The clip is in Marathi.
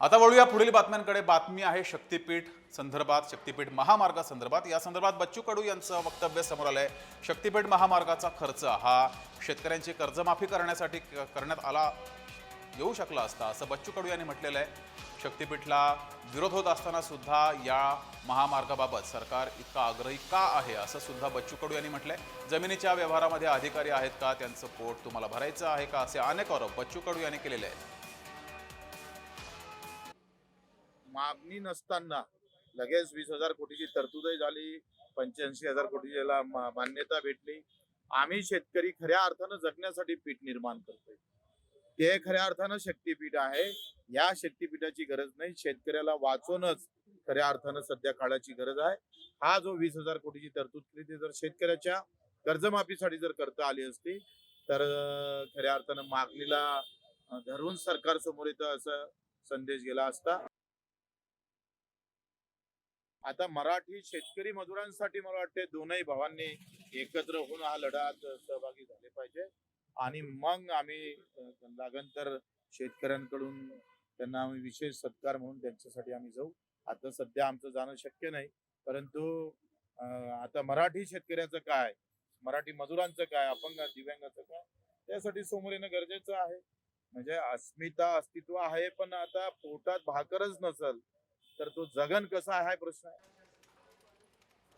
आता वळूया पुढील बातम्यांकडे. बातमी आहे शक्तीपीठ संदर्भात शक्तीपीठ महामार्गासंदर्भात या संदर्भात बच्चू कडू यांचं वक्तव्य समोर आलंय. शक्तीपीठ महामार्गाचा खर्च हा शेतकऱ्यांची कर्जमाफी करण्यासाठी क- करण्यात आला येऊ शकला असता असं बच्चू कडू यांनी म्हटलेलं आहे. शक्तीपीठला विरोध होत असताना सुद्धा या महामार्गाबाबत सरकार इतका आग्रही का आहे असं सुद्धा बच्चू कडू यांनी म्हटलंय. जमिनीच्या व्यवहारामध्ये अधिकारी आहेत का त्यांचं पोट तुम्हाला भरायचं आहे का असे अनेक आरोप बच्चू कडू यांनी केलेले आहेत. मागणी नसताना लगेच वीस हजार कोटीची तरतूदही झाली पंच्याऐंशी हजार कोटीची याला मान्यता भेटली. आम्ही शेतकरी खऱ्या अर्थानं जगण्यासाठी पीठ निर्माण करतोय. ते खऱ्या अर्थानं शक्तीपीठ आहे. या शक्तीपीठाची गरज नाही. शेतकऱ्याला वाचवणच खऱ्या अर्थानं सध्या काळाची गरज आहे. हा जो वीस हजार कोटीची तरतूद केली ती जर शेतकऱ्याच्या कर्जमाफीसाठी जर करता आली असती तर खऱ्या अर्थानं मागणीला धरून सरकार समोर येतं असं संदेश गेला असता आता मराठी शेतकरी मजुरांसाठी मला वाटते दोनही भावांनी एकत्र होऊन हा लढ्यात सहभागी झाले पाहिजे. आणि मग आम्ही अं, लागन तर शेतकऱ्यांकडून त्यांना आम्ही विशेष सत्कार म्हणून त्यांच्यासाठी आम्ही जाऊ. आता सध्या आमचं जाणं शक्य नाही. परंतु आता मराठी शेतकऱ्याचं काय? मराठी मजुरांचं काय? अपंग दिव्यांगाचं काय? त्यासाठी समोर येणं गरजेचं आहे. म्हणजे अस्मिता अस्तित्व आहे पण आता पोटात भाकरच नसल. तर तो जगन कसा आहे हा प्रश्न आहे.